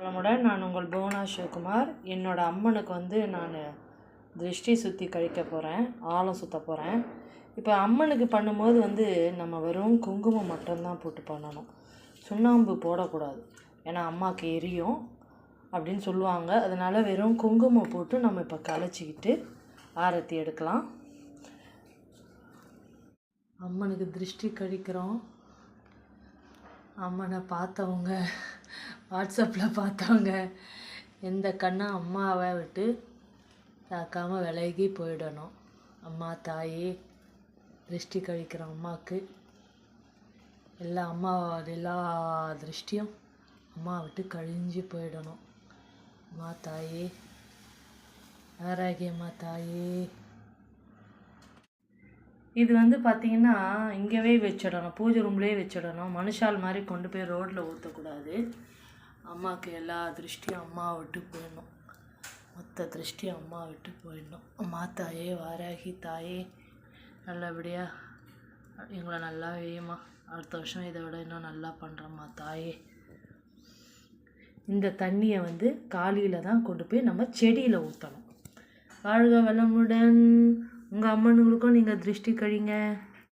வளமுடன் நான் உங்கள் புவனா சிவகுமார். என்னோடய அம்மனுக்கு வந்து நான் திருஷ்டி சுற்றி கழிக்க போகிறேன் ஆழம் சுற்ற போகிறேன் இப்போ அம்மனுக்கு பண்ணும்போது வந்து நம்ம வெறும் குங்குமம் மட்டும்தான் போட்டு பண்ணணும். சுண்ணாம்பு போடக்கூடாது. ஏன்னா அம்மாவுக்கு எரியும் அப்படின்னு சொல்லுவாங்க. அதனால் வெறும் குங்குமம் போட்டு நம்ம இப்போ கலைச்சிக்கிட்டு ஆரத்தி எடுக்கலாம். அம்மனுக்கு திருஷ்டி கழிக்கிறோம். அம்மனை பார்த்தவங்க வாட்ஸ்அப்பில் பார்த்தவங்க எந்த கண்ணா அம்மாவை விட்டு பார்க்காம விலகி போயிடணும். அம்மா தாயே திருஷ்டி கழிக்கிற அம்மாவுக்கு எல்லா அம்மா எல்லா திருஷ்டியும் அம்மா விட்டு கழிஞ்சு போயிடணும். அம்மா தாயே ஆரோக்கியம்மா தாயே. இது வந்து பார்த்திங்கன்னா இங்கேவே வச்சிடணும். பூஜை ரூம்லேயே வச்சிடணும். மனுஷால் மாதிரி கொண்டு போய் ரோட்டில் ஊற்றக்கூடாது அம்மாவுக்கு எல்லா திருஷ்டியும் அம்மா விட்டு போயிடணும். மொத்த திருஷ்டி அம்மா விட்டு போயிடணும். அம்மா தாயே வாராகி தாயே நல்லபடியாக எங்களை நல்லா வேயுமா? அடுத்த வருஷம் இதை விட இன்னும் நல்லா பண்ணுறோம்மா தாயே. இந்த தண்ணியை வந்து காலையில் தான் கொண்டு போய் நம்ம செடியில் ஊற்றணும் வாழ்க வளமுடன். உங்கள் அம்மனுங்களுக்கும் நீங்கள் திருஷ்டி கழிங்க.